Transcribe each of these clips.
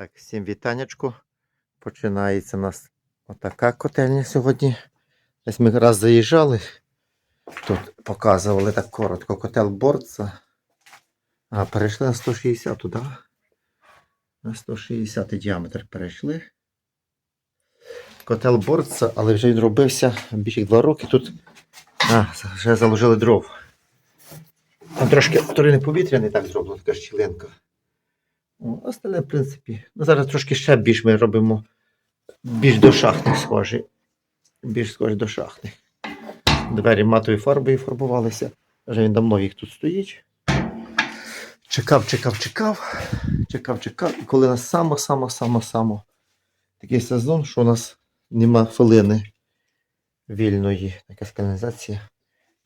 Так, всім вітанечку. Починається у нас отака котельня сьогодні. Десь ми раз заїжджали. Тут показували так коротко котел борца. А, перейшли на 160 туди. На 160 діаметр перейшли. Котел борца, але вже він робився більше 2 роки. Тут а, вже заложили дров. Там трошки вторинне повітря не так зроблено, така щілинка. О, Остальне, в принципі, ну, зараз трошки ще більш ми робимо більш до шахти схожі. Більш схожі до шахти. Двері матовою фарбою фарбувалися. Вже він давно їх тут стоїть. Чекав, чекав, чекав. Чекав, чекав. І коли нас само-само-само-само такий сезон, що у нас нема хвилини вільної, якась каналізація.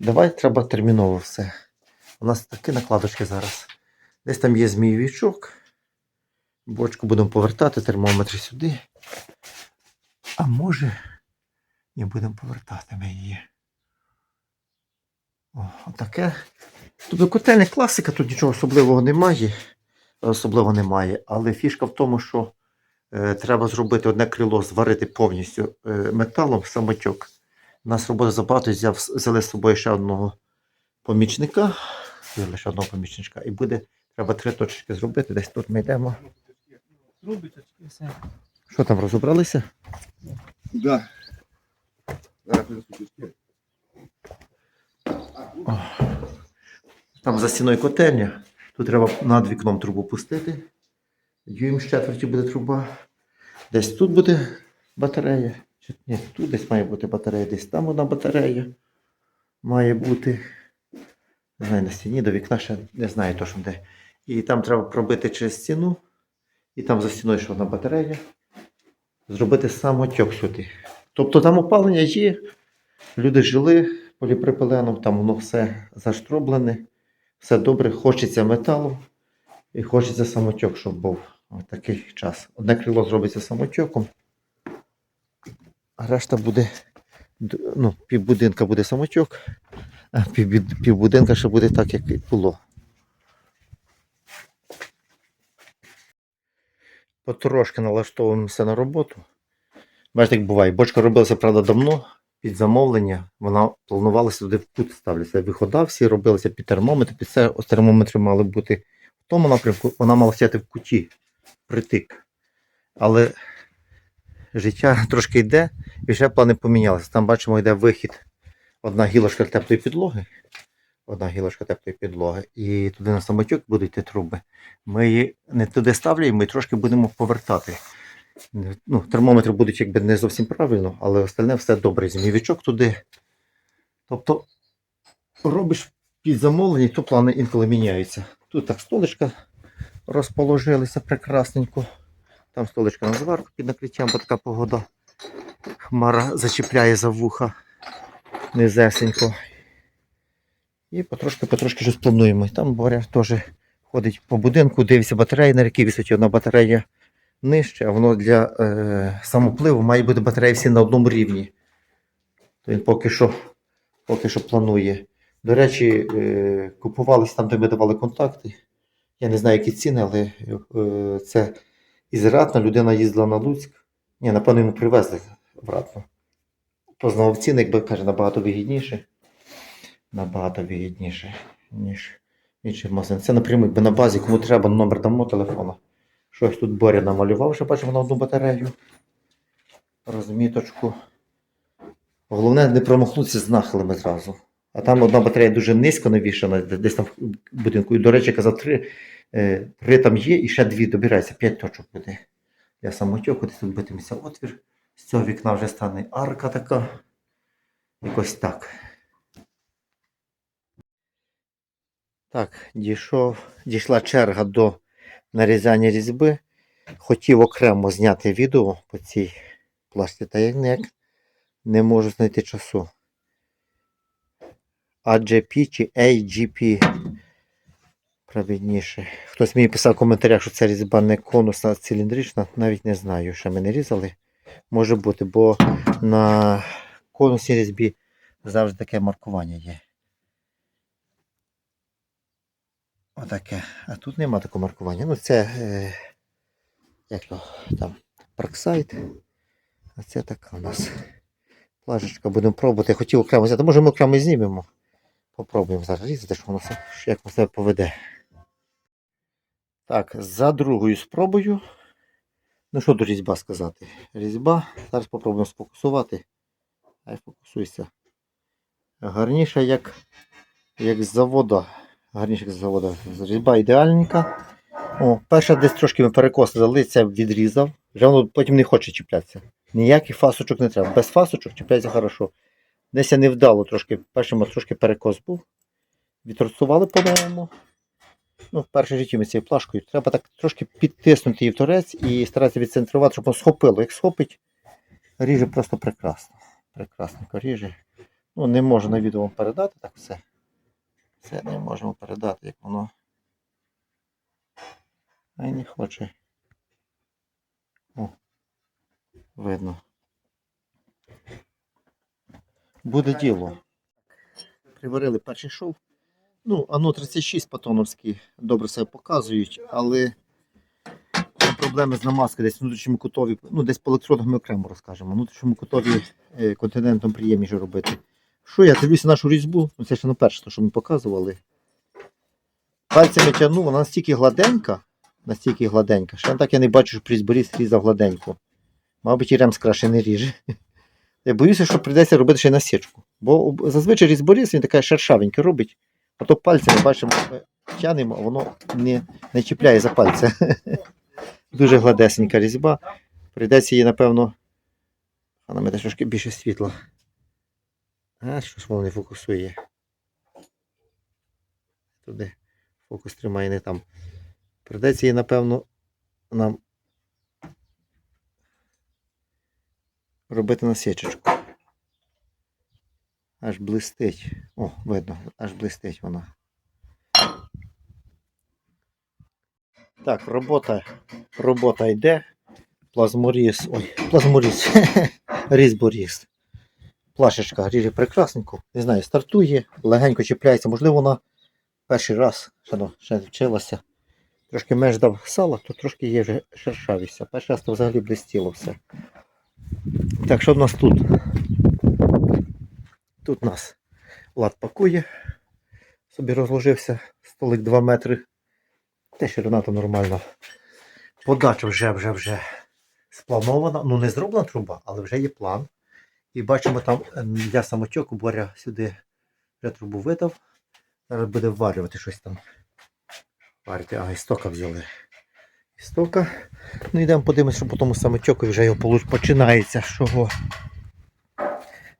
Давай треба терміново все. У нас такі накладочки зараз. Десь там є змійовичок. Бочку будемо повертати, термометр сюди. А може, не будемо повертати ми її. О, отаке. Тобто котельня класика, тут нічого особливого немає. Особливо немає. Але фішка в тому, що е, треба зробити одне крило, зварити повністю е, металом самотьок. У нас робота забагато, взяв, взяли з собою ще одного помічника. Взяли ще одного помічничка. І буде, треба три точки зробити. Десь тут ми йдемо. Робиться все. Що там розібралися? Да. Там за стіною котельня. Тут треба над вікном трубу пустити. Дюйм з четверті буде труба. Десь тут буде батарея. Чи, ні, тут десь має бути батарея, десь там одна батарея. Має бути. Не знаю, на стіні до вікна ще не знаю точно де. І там треба пробити через стіну. І там за стіною ще одна батарея. Зробити самотьок сюди. Тобто там опалення є. Люди жили поліпропиленом, там воно все заштроблене, все добре, хочеться металу і хочеться самотьок, щоб був такий час. Одне крило зробиться самотьоком, а решта буде, ну, півбудинка буде самотьок, а півбудинка ще буде так, як було. Потрошки налаштовуємося на роботу. Бачите, як буває. Бочка робилася, правда, давно під замовлення. Вона планувалася туди в кут ставлятися. Вихода всі робилися під термометр. Під це термометри мали бути в тому напрямку, вона мала сяти в куті, притик. Але життя трошки йде, і вже плани помінялися. Там бачимо, йде вихід. Одна гілочка теплої підлоги. Одна гілочка теплої підлоги. І туди на самотюк будуть йти труби. Ми її не туди ставляємо, ми трошки будемо повертати. Ну, термометри будуть якби не зовсім правильно, але остальне все добре. Змійовичок туди. Тобто робиш під замовлення, то плани інколи міняються. Тут так столичка розположилися прекрасненько. Там столичка на зварку під накриттям, бо така погода. Хмара зачіпляє за вуха низесенько. І потрошки-потрошки щось плануємо. Там Боря теж ходить по будинку, дивиться батареї, на якій висить одна батарея нижче, а воно для е, самопливу має бути батареї всі на одному рівні. То він поки що, поки що планує. До речі, е, купувалися там, де ми давали контакти. Я не знаю, які ціни, але е, це із Ратна людина їздила на Луцьк. Ні, напевно, йому привезли обратно. Познав ціни, якби каже, набагато вигідніше. Набагато вигідніше, ніж інший магазин. Це напряму, якби на базі, кому треба, номер дамо телефона. Щось тут Боря намалював, вже бачимо на одну батарею. Розміточку. Головне не промахнутися з нахилами зразу. А там одна батарея дуже низько навішана, десь там в будинку. І, до речі, казав, три, е, три там є і ще дві добирається, п'ять точок буде. Я самотьоку, десь тут битиметься отвір. З цього вікна вже стане арка така. Якось так. Так, дійшов, дійшла черга до нарізання різьби. Хотів окремо зняти відео по цій плашці, та як не можу знайти часу. AGP чи AGP правильніше. Хтось мені писав в коментарях, що це різьба не конусна, а циліндрична. Навіть не знаю, що ми не різали. Може бути, бо на конусній різьбі завжди таке маркування є. Отаке. А тут нема такого маркування. Ну, це е, як то там, парксайд. А це така у нас плажечка, будемо пробувати. Я хотів окремо взяти. Може ми окремо знімемо. Попробуємо зараз різати, що воно як воно себе поведе. Так, за другою спробою. Ну що до різьба сказати? Різьба. Зараз спробуємо сфокусувати. Хай фокусуйся. Гарніша, як, як з заводу. Гарніше, з заводу. Різьба ідеальненька. О, перша десь трошки ми перекос дали, це відрізав. Вже воно потім не хоче чіплятися. Ніяких фасочок не треба. Без фасочок чіпляється хорошо. Десь я не вдало трошки. Першим трошки перекос був. Відторцували, по-моєму. Ну, в першій житті ми цією плашкою. Треба так трошки підтиснути її в торець і старатися відцентрувати, щоб воно схопило. Як схопить, ріже просто прекрасно. Прекрасненько ріже. Ну, не можу на відео вам передати так все. Це не можемо передати, як воно. Ай не хоче. О, видно. Буде діло. Приварили перший шов. Ну, ано 36 патоновські добре себе показують, але проблеми з намазкою десь внутрішньому кутові, ну десь по електродах ми окремо розкажемо. Внутрішньому кутові е, континентом приємніше робити. Що я дивлюся нашу різьбу, ну це ще не перше, що ми показували. Пальцями тягну, вона настільки гладенька, настільки гладенька, що так я не бачу, що при різьборіз різав гладенько. Мабуть, і ремс краще не ріже. Я боюся, що прийдеться робити ще й насічку. Бо зазвичай різьборіз він така шершавенька робить, а то пальцями бачимо, тянемо, а воно не, не чіпляє за пальця. Дуже гладесенька різьба. Прийдеться її, напевно. А на мене трошки більше світла. А, що воно не фокусує. Туди фокус тримає не там. Прийдеться її, напевно, нам робити насічечку. Аж блистить. О, видно, аж блистить вона. Так, робота, робота йде. Плазморіз. Ой, плазморіз. Різьборіз. Плашечка ріже прекрасненько. Не знаю, стартує, легенько чіпляється. Можливо, вона перший раз ну, ще вчилася. Трошки меж дав сала, то трошки є вже шершавість. Перший раз то взагалі блистіло все. Так, що в нас тут? Тут нас лад пакує. Собі розложився столик 2 метри. Те ширина то нормально. Подача вже вже вже спланована. Ну не зроблена труба, але вже є план. І бачимо там ем, для самотьоку Боря сюди вже трубу видав. Зараз буде варювати щось там. Варити, а істока взяли. Істока. Ну йдемо подивимось, що по тому самотьоку вже його починається. Чого?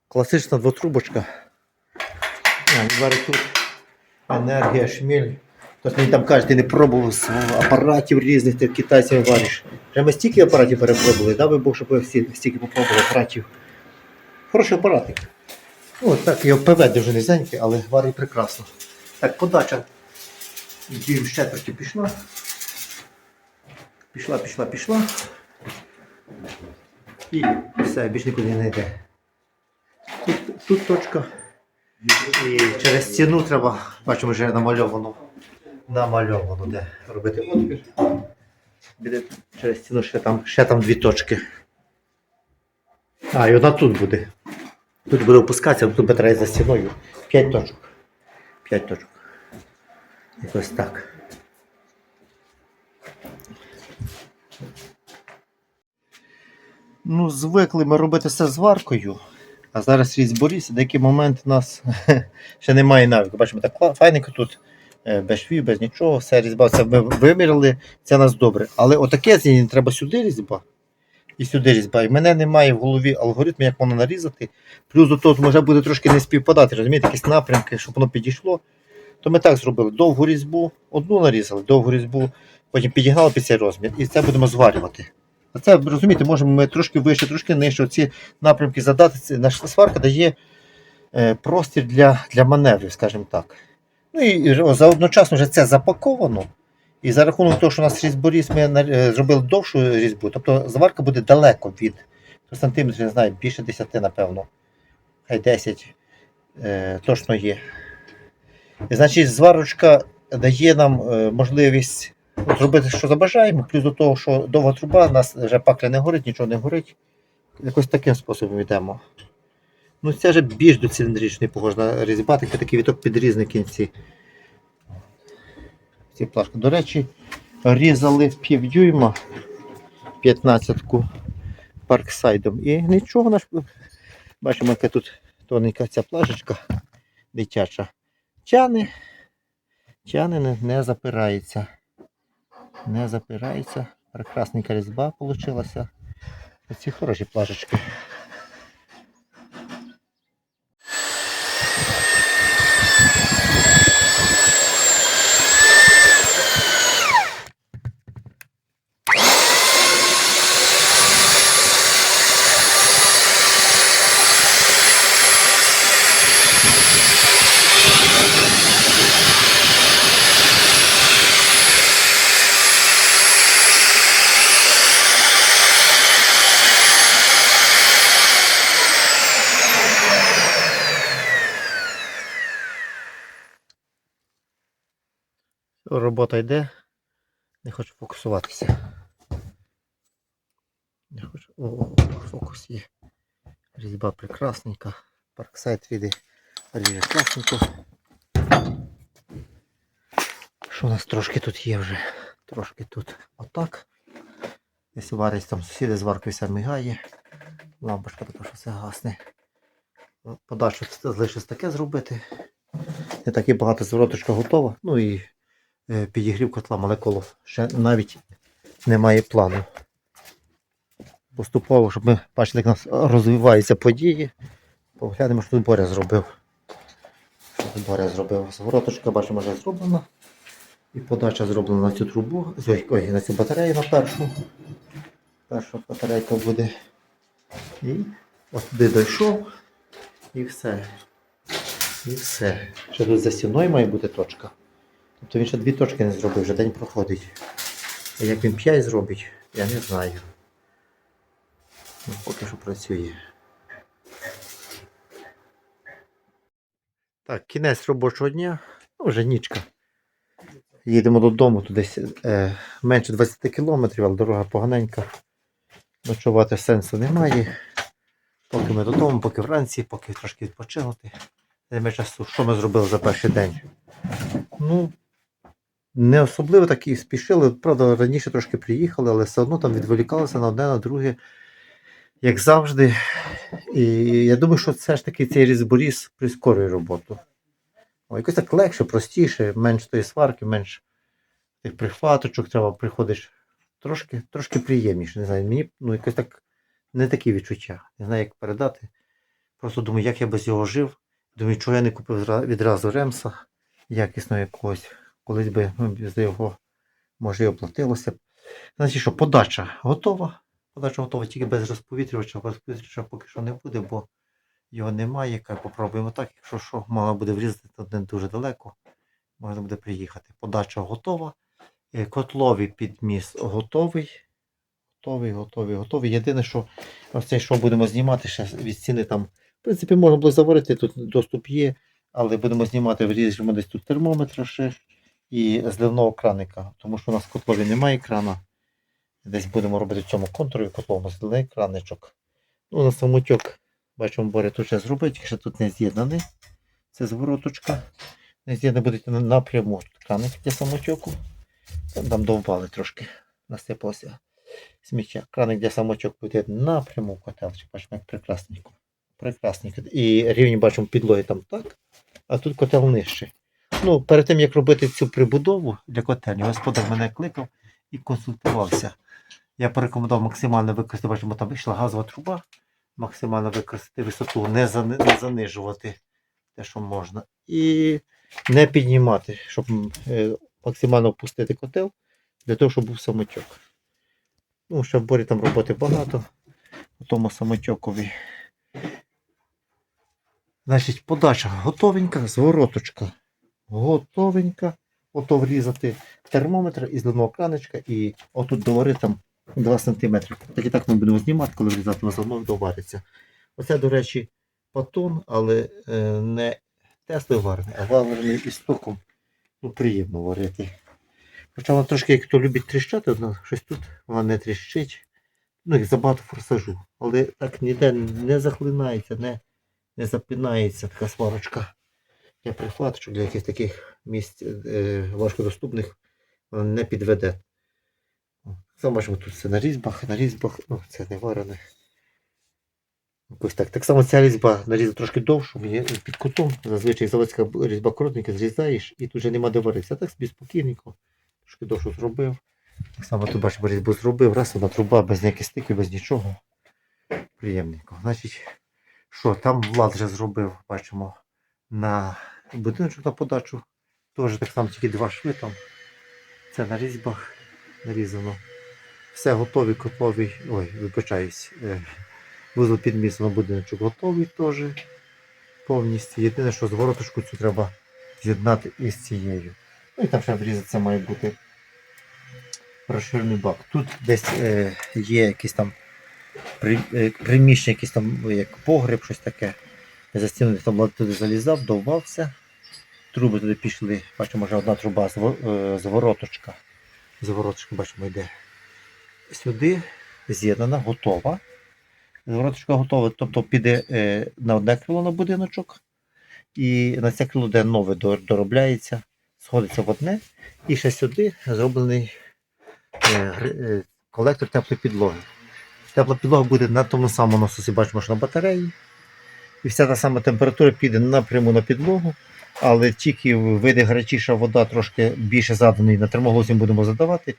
Класична двотрубочка. Варить тут енергія, шміль. Хтось мені там каже, ти не пробував апаратів різних, ти китайців вариш. Вже ми стільки апаратів перепробували, дай би Бог, щоб ви всі стільки попробували апаратів. Хороший апаратик. Ну, так, його ПВ дуже низенький, але варить прекрасно. Так, подача дві з четверті пішла. Пішла, пішла, пішла. І все, більш нікуди не йде. Тут, тут точка. І через стіну треба, бачимо, вже намальовано. Намальовано, де робити отвір. Буде через стіну ще там, ще там дві точки. А, і одна тут буде. Тут буде опускатися, тут батарея за стіною. П'ять точок. П'ять точок. Якось так. Ну, звикли ми робити все з варкою. А зараз різьборіз, деякий момент у нас ще немає навіку. Бачимо, так файненько тут е, без швів, без нічого, все різьба, все ми виміряли, це нас добре. Але отаке зіння треба сюди різьба і сюди різьба. Мене немає в голові алгоритму, як воно нарізати. Плюс до того може буде трошки не співпадати, розумієте, якісь напрямки, щоб воно підійшло. То ми так зробили: довгу різьбу, одну нарізали, довгу різьбу, потім підігнали під цей розмір, і це будемо зварювати. А це, розумієте, можемо ми трошки вище, трошки нижче. Ці напрямки задати. Це наша сварка дає е, простір для, для маневрів, скажімо так. Ну і за одночасно вже це запаковано. І за рахунок того, що у нас різьборіз, ми е, зробили довшу різьбу, тобто зварка буде далеко від сантиметрів, не знаю, більше 10, напевно. Хай 10 е, точно є. І, значить, зварочка дає нам е, можливість зробити, що забажаємо, плюс до того, що довга труба, у нас вже пакля не горить, нічого не горить. Якось таким способом йдемо. Ну, це вже більш до циліндричної похожа різьба, такий віток підрізний кінці. Ці плашки. До речі, різали півдюйма 15-ку парксайдом. І нічого наш. Бачимо, яка тут тоненька ця плашечка дитяча. Тяне, тяне, не, не запирається. Не запирається. Прекрасненька різьба вийшла. Оці хороші плашечки. Робота йде. Не хочу фокусуватися. Не хочу. О, фокус є. Різьба прекрасненька. Парксайд віде ріже красненько. Що у нас трошки тут є вже? Трошки тут отак. Десь варить там сусіди з варкою все мигає. Лампочка така, що все гасне. Подальше залишилось таке зробити. Не так і багато звороточка готова. Ну і підігрів котла молекулу ще навіть немає плану. Поступово, щоб ми бачили, як у нас розвиваються події. Поглянемо, що тут Боря зробив. Що тут Боря зробив. Звороточка, бачимо, вже зроблена. І подача зроблена на цю трубу. Ой, на цю батарею на першу. Перша батарейка буде. І от туди дійшов. І все. І все. Ще тут за стіною має бути точка. Тобто він ще дві точки не зробив, вже день проходить. А як він п'ять зробить, я не знаю. Ну, поки що працює. Так, кінець робочого дня. Ну, вже нічка. Їдемо додому, тут десь е, менше 20 кілометрів, але дорога поганенька. Ночувати сенсу немає. Поки ми додому, поки вранці, поки трошки відпочинути. Ми часу, що ми зробили за перший день? Ну, не особливо так і спішили. Правда, раніше трошки приїхали, але все одно там відволікалися на одне, на друге, як завжди. І я думаю, що все ж таки цей різборіз прискорює роботу. О, якось так легше, простіше, менш тої сварки, менш тих прихваточок, треба приходиш трошки, трошки приємніше. Не знаю, мені ну, якось так не такі відчуття. Не знаю, як передати. Просто думаю, як я без його жив. Думаю, чого я не купив відразу ремса якісного якогось. Колись би ну, за його може і оплатилося. Значить, що подача готова. Подача готова тільки без розповітрювача. Розповітрювача поки що не буде, бо його немає. Кай попробуємо так. Якщо що, мало буде врізати, то не дуже далеко. Можна буде приїхати. Подача готова. Е, Котловий підміс готовий. Готовий, готовий, готовий. Єдине, що ось цей що будемо знімати, ще від стіни там. В принципі, можна було заварити, тут доступ є, але будемо знімати вріжемо десь тут термометр ще і зливного краника, тому що у нас в котлові немає крана. Десь будемо робити в цьому контурі котловому зливний краничок. Ну, на самотьок, бачимо, Боря тут ще зробить, ще тут не з'єднаний. Це звороточка. Не з'єднаний буде напряму тут краник для самотьоку. Там, там довбали трошки, насипалося сміття. Краник для самочок буде напряму в котелчик. Бачимо, як прекрасненько. Прекрасненько. І рівень бачимо підлоги там так, а тут котел нижче. Ну, перед тим, як робити цю прибудову для котельні, господар мене кликав і консультувався. Я порекомендував максимально використати, бачимо, там йшла газова труба, максимально використати висоту, не, зани- не занижувати те, що можна. І не піднімати, щоб е, максимально опустити котел, для того, щоб був самотьок. Ну, ще в борі там роботи багато. У тому самотьокові. Значить, подача готовенька, звороточка готовенька. Ото врізати термометр із зливного краничка і отут довари там 2 см. Так і так ми будемо знімати, коли врізати воно заодно довариться. Оце, до речі, патон, але е, не тестовий варений, а варений із током. Ну, приємно варити. Хоча вона трошки, як хто любить тріщати, вона щось тут, вона не тріщить. Ну, як забагато форсажу. Але так ніде не захлинається, не, не запинається така сварочка. Я прихваточок для якихось таких місць е, важкодоступних вона не підведе. О, бачимо, тут все на різьбах, на різьбах, ну, це не варене. Ось так. Так само ця різьба нарізана трошки довше, є під кутом. Зазвичай заводська різьба коротенька, зрізаєш і тут вже нема де варитися. А так собі спокійненько, трошки довше зробив. Так само тут бачимо, різьбу зробив, раз вона труба без ніяких стиків, без нічого. Приємненько. Значить, що там Влад вже зробив, бачимо, на будиночок на подачу. Теж так само тільки два шви там. Це на різьбах нарізано. Все готові, котлові. Ой, вибачаюсь. е, Вузол підміс будиночок готовий теж повністю. Єдине, що звороточку цю треба з'єднати із цією. Ну і там ще врізатися має бути розширений бак. Тут десь е, є якісь там е, приміщення, якісь там ну, як погреб, щось таке. За стіну там туди залізав, довбався. Труби туди пішли. Бачимо, вже одна труба е, звороточка. Звороточка, бачимо, йде сюди, з'єднана, готова. Звороточка готова, тобто піде е, на одне крило на будиночок, і на це крило, де нове доробляється, сходиться в одне. І ще сюди зроблений е, колектор теплої підлоги. Тепла підлога буде на тому самому насосі, бачимо, що на батареї. І вся та сама температура піде напряму на підлогу, але тільки вийде гарячіша вода, трошки більше заданий на термоглозі будемо задавати.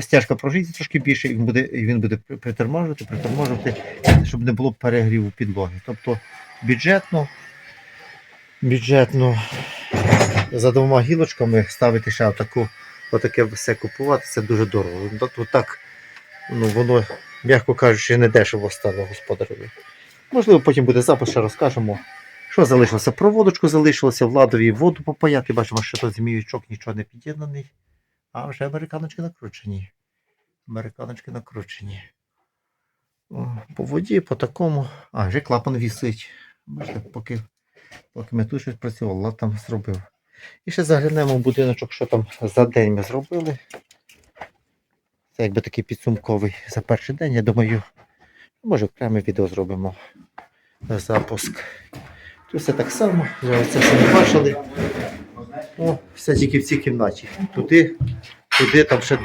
Стяжка прогріється трошки більше, і він буде, він буде при- приторможувати, приторможувати, щоб не було перегріву підлоги. Тобто бюджетно, бюджетно за двома гілочками ставити ще отаку, отаке все купувати, це дуже дорого. Ну, От, так, ну, воно, м'яко кажучи, не дешево стане господареві. Можливо, потім буде запис, ще розкажемо. Що залишилося? Проводочку залишилося, владові воду попаяти. Бачимо, що тут зміючок нічого не під'єднаний. А вже американочки накручені. Американочки накручені. По воді, по такому. А, вже клапан вісить. Бачите, поки, поки ми тут щось працювали, Влад там зробив. І ще заглянемо в будиночок, що там за день ми зробили. Це якби такий підсумковий за перший день. Я думаю, може окреме відео зробимо. Запуск. Все так само, це все не бачили. О, все тільки в цій кімнаті. Туди, туди, там ще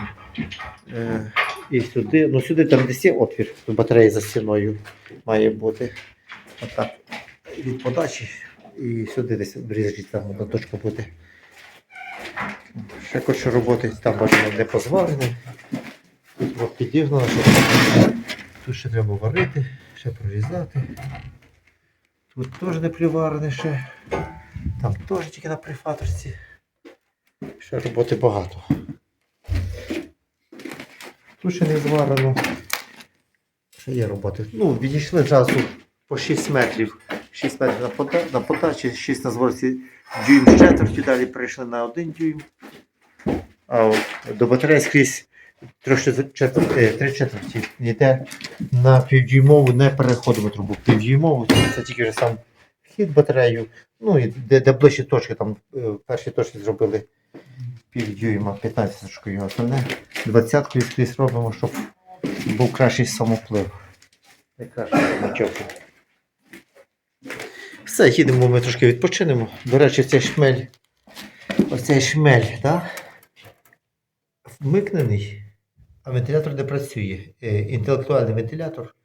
е, і сюди. Ну сюди там десь є отвір, батарея за стіною має бути. Отак. Від подачі і сюди десь врізати, там одна точка буде. Ще хоче роботи, там бачимо не позварене. Тут підігнано, тут ще треба варити, ще прорізати. Тут теж не приварене ще. Там теж тільки на прифаторці. Ще роботи багато. Тут ще не зварено. Ще є роботи. Ну, відійшли зразу по 6 метрів. 6 метрів на, пода... на подачі, 6 на зворці дюйм з четвертю, далі перейшли на 1 дюйм. А от до батареї скрізь е, три четверті. Ніде на півдюймову не переходимо трубу. Півдюймову це тільки вже сам вхід батарею. Ну і де, де ближчі точки, там е, перші точки зробили півдюйма, 15 точкою, остальне 20 скрізь робимо, щоб був кращий самоплив. Все, їдемо, ми трошки відпочинемо. До речі, цей шмель, оцей шмель, так? Вмикнений, а вентилятор не працює. Е, Інтелектуальний вентилятор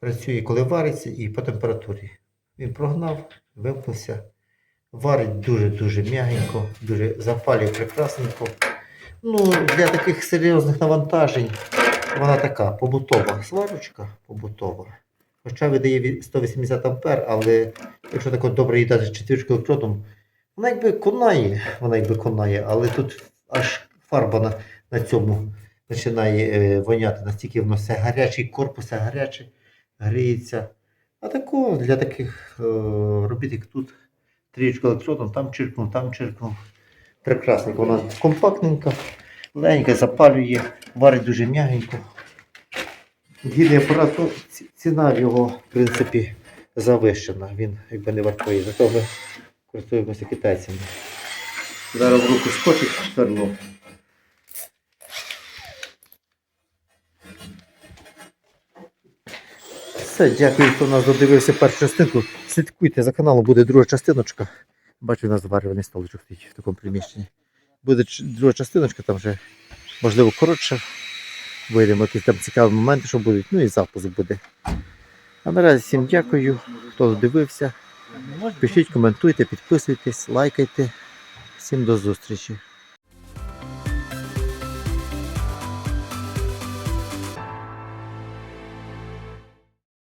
працює, коли вариться і по температурі. Він прогнав, вимкнувся. Варить дуже-дуже м'ягенько, дуже запалює прекрасненько. Ну, для таких серйозних навантажень вона така побутова сварочка побутова. Хоча видає 180 ампер, але якщо так от добре їдати четвірку електродом, вона якби конає, вона якби конає, але тут аж фарба на, на цьому починає е, воняти, настільки воно все гаряче, корпус гаряче, гріється. А тако для таких е, робіт, як тут, трієчку електродом, там чиркнув, там чиркнув. Прекрасненько, вона компактненька, легенька, запалює, варить дуже м'ягенько. Гідний апарат, ну, ці- ціна його, в принципі, завищена. Він якби не вартує. Зато ми користуємося китайцями. Зараз в руку скочить сверло. Все, дякую, хто нас додивився першу частинку. Слідкуйте за каналом, буде друга частиночка. Бачу, у нас зварюваний столичок стоїть в такому приміщенні. Буде друга частиночка, там вже можливо коротше. Вийдемо якісь там цікаві моменти, що будуть. Ну і запуск буде. А наразі всім дякую, хто дивився. Пишіть, коментуйте, підписуйтесь, лайкайте. Всім до зустрічі.